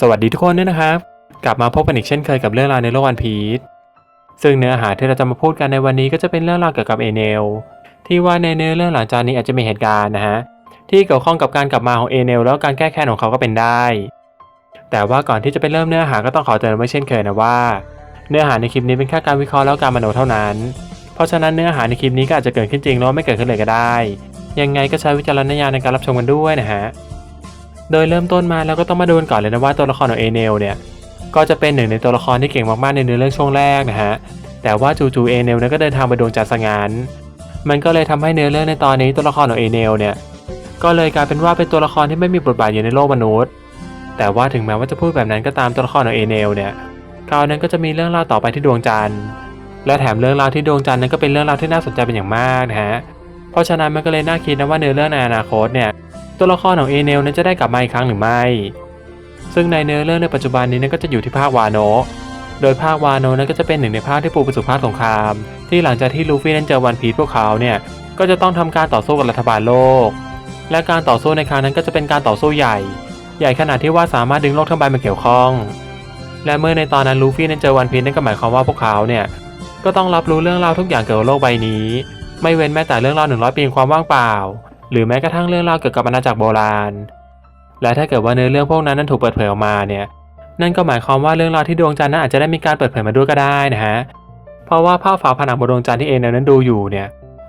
สวัสดีทุกคนด้วยนะครับ กลับมาพบกันอีกเช่นเคยกับเรื่องราวในโลกวันพีชซึ่งเนื้อหาที่เราจะมาพูดกันในวันนี้ก็จะเป็นเรื่องราวเกี่ยวกับเอเนลที่ว่าในเนื้อเรื่องหลังจากนี้อาจจะมีเหตุการณ์นะฮะที่เกี่ยวข้องกับการกลับมาของเอเนลแล้วการแก้แค้นของเขาก็เป็นได้ แต่ว่าก่อนที่จะไปเริ่มเนื้อหาก็ต้องขอเตือนไว้เช่นเคยนะว่า เนื้อหาในคลิปนี้เป็นแค่การวิเคราะห์แล้วการมโนเท่านั้น เพราะฉะนั้นเนื้อหาในคลิปนี้ก็อาจจะเกิดขึ้นจริงแล้วไม่เกิดขึ้นเลยก็ได้ ยังไงก็ใช้วิจารณญาณในการรับชมกันด้วยนะฮะ โดยเริ่มต้นมาแล้วก็ต้องมาดูกันก่อนเลยนะว่าตัวละครของเอเนลเนี่ยก็จะเป็นหนึ่งในตัวละครที่เก่งมากๆในเนื้อเรื่องช่วงแรกนะฮะแต่ว่าจู่ๆเอเนลเนี่ยก็เดินทางไปดวงจันทร์ซะงั้นมันก็เลยทำให้เนื้อเรื่องในตอนนี้ตัวละครของเอเนลเนี่ยก็เลยกลายเป็นว่าเป็นตัวละครที่ไม่มีบทบาทอยู่ในโลกมนุษย์ แต่ว่าถึงแม้ว่าจะพูดแบบนั้นก็ตามตัวละครของเอเนลเนี่ยคราวนั้นก็จะมีเรื่องราวต่อไปที่ดวงจันทร์และแถมเรื่องราวที่ดวงจันทร์นั้นก็เป็นเรื่องราวที่น่าสนใจเป็นอย่างมากนะฮะเพราะฉะนั้นมันก็เลยน่าคิดนะว่าเนื้อเรื่องในอนาคตเนี่ย ตัวละครของเอเนลนั้นจะได้กลับมาอีกครั้งหรือไม่ ซึ่งในเนื้อเรื่องในปัจจุบันนี้นั้นก็จะอยู่ที่ภาควาโนะโดยภาควาโนะนั้นก็จะเป็นหนึ่งในภาคที่ปูไปสู่ภาคสงคราม ที่หลังจากที่ลูฟี่นั้นเจอวันพีชพวกเขาเนี่ยก็จะต้องทำการต่อสู้กับรัฐบาลโลก และการต่อสู้ในครั้งนั้นก็จะเป็นการต่อสู้ใหญ่ ใหญ่ขนาดที่ว่าสามารถดึงโลกทั้งใบมาเกี่ยวข้อง และเมื่อในตอนนั้นลูฟี่นั้นเจอวันพีชนั่นก็หมายความว่าพวกเขาเนี่ยก็ต้องรับรู้เรื่องราวทุกอย่างเกี่ยวกับโลกใบนี้ ไม่เว้นแม้แต่เรื่องราวหนึ่งร้อยปีความว่างเปล่า หรือแม้กระทั่งเรื่องราวเกี่ยวกับอาณาจักรโบราณ และถ้าเกิดว่าเนื้อเรื่องพวกนั้นนั้นถูกเปิดเผยออกมาเนี่ย นั่นก็หมายความว่าเรื่องราวที่ดวงจันทร์นั้นอาจจะได้มีการเปิดเผยมาด้วยก็ได้นะฮะ เพราะว่าภาพฝาผนังบนดวงจันทร์ที่เอเนลนั้นดูอยู่เนี่ย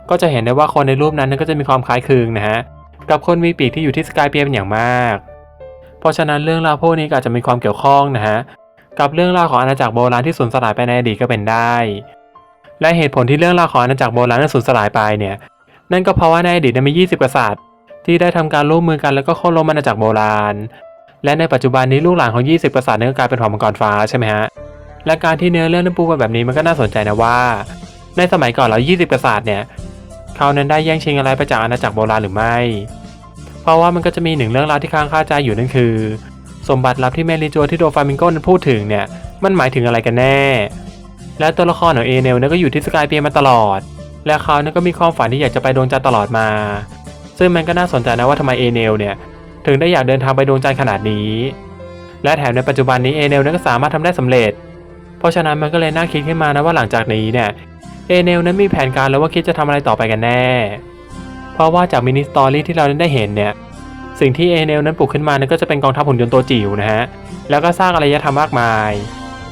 ก็จะเห็นได้ว่าคนในรูปนั้นนั้นก็จะมีความคล้ายคลึงนะฮะ กับคนมีปีกที่อยู่ที่สกายเปียเป็นอย่างมาก เพราะฉะนั้นเรื่องราวพวกนี้ก็อาจจะมีความเกี่ยวข้องนะฮะ กับเรื่องราวของอาณาจักรโบราณที่สูญสลายไปในอดีตก็เป็นได้ และเหตุผลที่เรื่องราวของอาณาจักรโบราณนั้นสูญสลายไปเนี่ย นั่นก็เพราะว่าในอดีตมันมี20 กษัตริย์ ที่ได้ทำการร่วมมือกันแล้วก็โค่นล้มอาณาจักรโบราณ และในปัจจุบันนี้ลูกหลานของ 20 กษัตริย์นั้นก็กลายเป็นเผ่ามังกรฟ้าใช่ไหมฮะ และการที่เนื้อเรื่องนั้นปูมาแบบนี้มันก็น่าสนใจนะว่า ในสมัยก่อนเรา 20 กษัตริย์เนี่ยเขานั้นได้แย่งชิงอะไรไปจากอาณาจักรโบราณหรือไม่ เพราะว่ามันก็จะมีหนึ่งเรื่องราวที่ค้างคาใจอยู่นั่นคือ สมบัติลับที่เมลิจัวที่โดฟามิงโกนั้นพูดถึงเนี่ยมันหมายถึงอะไรกันแน่ และตัวละครของเอเนลเนี่ยก็อยู่ที่สกายเปียมาตลอด และเขาเนี่ยก็มีความฝันที่อยากจะไปดวงจันทร์ตลอดมา ซึ่งมันก็น่าสนใจนะว่าทำไมเอเนลเนี่ยถึงได้อยากเดินทางไปดวงจันทร์ขนาดนี้ และแถมในปัจจุบันนี้เอเนลนี่ยก็สามารถทำได้สำเร็จ เพราะฉะนั้นมันก็เลยน่าคิดขึ้นมานะว่าหลังจากนี้เนี่ยเอเนลนั้นมีแผนการแล้วว่าคิดจะทำอะไรต่อไปกันแน่ เพราะว่าจากมินิสตอรี่ที่เราได้เห็นเนี่ยสิ่งที่เอเนลนั้นปลุกขึ้นมานั้นก็จะเป็นกองทัพหุ่นยนต์ตัวจิ๋วนะฮะแล้วก็สร้างอารยธรรมมากมาย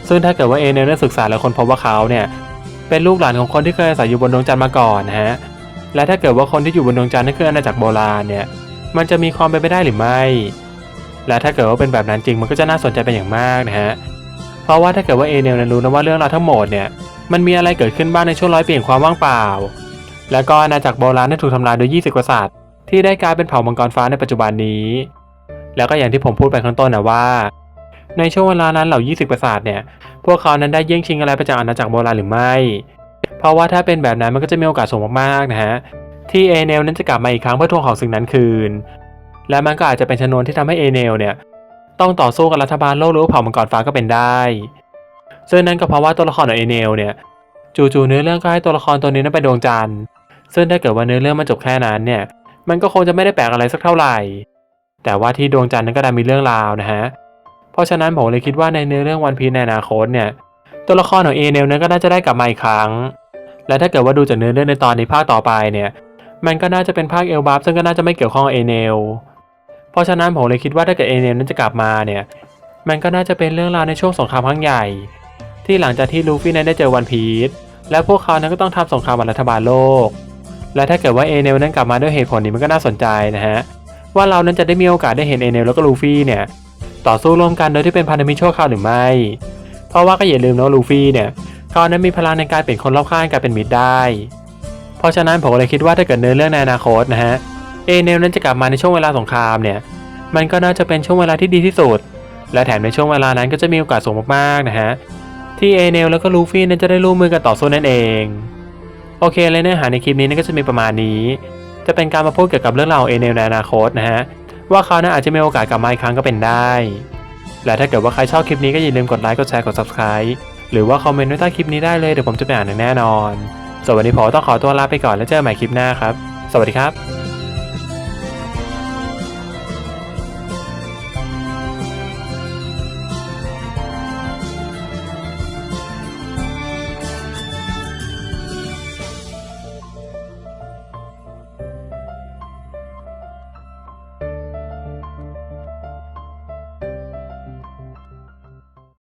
ซึ่งถ้าเกิดว่าเอเนลนั้นศึกษาแล้วคนพบว่าเขาเนี่ย เป็นลูกหลานของคนที่เคยอาศัยอยู่บนดวงจันทร์มาก่อนนะฮะ และถ้าเกิดว่าคนที่อยู่บนดวงจันทร์นั่นคืออาณาจักรโบราณเนี่ย มันจะมีความเป็นไปได้หรือไม่ และถ้าเกิดว่าเป็นแบบนั้นจริงมันก็จะน่าสนใจเป็นอย่างมากนะฮะ เพราะว่าถ้าเกิดว่าเอเนลันรู้นะว่าเรื่องราวทั้งหมดเนี่ย มันมีอะไรเกิดขึ้นบ้างในช่วงร้อยปีแห่งความว่างเปล่า แล้วก็อาณาจักรโบราณได้ถูกทำลายโดย 20 กษัตริย์ที่ได้กลายเป็นเผ่ามังกรฟ้าในปัจจุบันนี้ แล้วก็อย่างที่ผมพูดไปข้างต้นนะว่า ในช่วงเวลานั้นเหล่า 20กษัตริย์เนี่ย พวกเขานั้นได้แย่งชิงอะไรไปจากอาณาจักรโบราณหรือไม่ เพราะว่าถ้าเป็นแบบนั้นมันก็จะมีโอกาสสูงมากๆนะฮะ ที่เอเนลนั้นจะกลับมาอีกครั้งเพื่อทวงของสิ่งนั้นคืน และมันก็อาจจะเป็นชนวนที่ทำให้เอเนลเนี่ยต้องต่อสู้กับรัฐบาลโลกหรือว่าเผ่ามังกรฟ้าก็เป็นได้ ซึ่งนั่นก็เพราะว่าตัวละครของเอเนลเนี่ยจู่ๆเนื้อเรื่องก็ให้ตัวละครตัวนี้นั้นไปดวงจันทร์ ซึ่งถ้าเกิดว่าเนื้อเรื่องมันจบแค่นั้นเนี่ย มันก็คงจะไม่ได้แปลกอะไรสักเท่าไหร่ แต่ว่าที่ดวงจันทร์นั้นก็ดันมีเรื่องราวนะฮะ เพราะฉะนั้นผมเลยคิดว่าในเนื้อเรื่องวันพีในอนาคตเนี่ยตัวละครของเอเนลนั้นก็น่าจะได้กลับมาอีกครั้ง และถ้าเกิดว่าดูจากเนื้อเรื่องในตอนในภาคต่อไปเนี่ยมันก็น่าจะเป็นภาคเอลบัฟซึ่งก็น่าจะไม่เกี่ยวข้องกับเอเนลเพราะฉะนั้นผมเลยคิดว่าถ้าเกิดเอเนลนั้นจะกลับมาเนี่ยมันก็น่าจะเป็นเรื่องราวในช่วงสงครามครั้งใหญ่ ที่หลังจากที่ลูฟี่นั้นได้เจอวันพีชและพวกเขานั้นก็ต้องทำสงครามกับรัฐบาลโลก และถ้าเกิดว่าเอเนลนั้นกลับมาด้วยเหตุผลนี้มันก็น่าสนใจนะฮะว่าเรานั้นจะได้มีโอกาสได้เห็นเอเนลแล้วก็ลูฟี่เนี่ย ต่อสู้ร่วมกันโดยที่เป็นพันธมิตรชั่วคราวหรือไม่ เพราะว่าก็อย่าลืมนะลูฟี่เนี่ยเขานั้นมีพลังในการเปลี่ยนคนรอบข้างกลายเป็นมิตรได้ เพราะฉะนั้นผมเลยคิดว่าถ้าเกิดเนื้อเรื่องในอนาคตนะฮะเอเนลนั้นจะกลับมาในช่วงเวลาสงครามเนี่ยมันก็น่าจะเป็นช่วงเวลาที่ดีที่สุด และแถมในช่วงเวลานั้นก็จะมีโอกาสสูงมากๆนะฮะที่เอเนลแล้วก็ลูฟี่นั้นจะได้ร่วมมือกันต่อสู้นั่นเองโอเคเลยเนื้อหาในคลิปนี้นั่นก็จะมีประมาณนี้ จะเป็นการมาพูดเกี่ยวกับเรื่องราวเอเนลในอนาคตนะฮะ ว่าเขานั้นอาจจะมีโอกาสกลับมาอีกครั้งก็เป็นได้ และถ้าเกิดว่าใครชอบคลิปนี้ก็อย่าลืมกดไลค์กดแชร์กด subscribe หรือว่าคอมเมนต์ไว้ใต้คลิปนี้ได้เลยเดี๋ยวผมจะไปอ่านอย่างแน่นอนสวัสดีผมต้องขอตัวลาไปก่อนแล้วเจอกันใหม่คลิปหน้าครับ สวัสดีครับ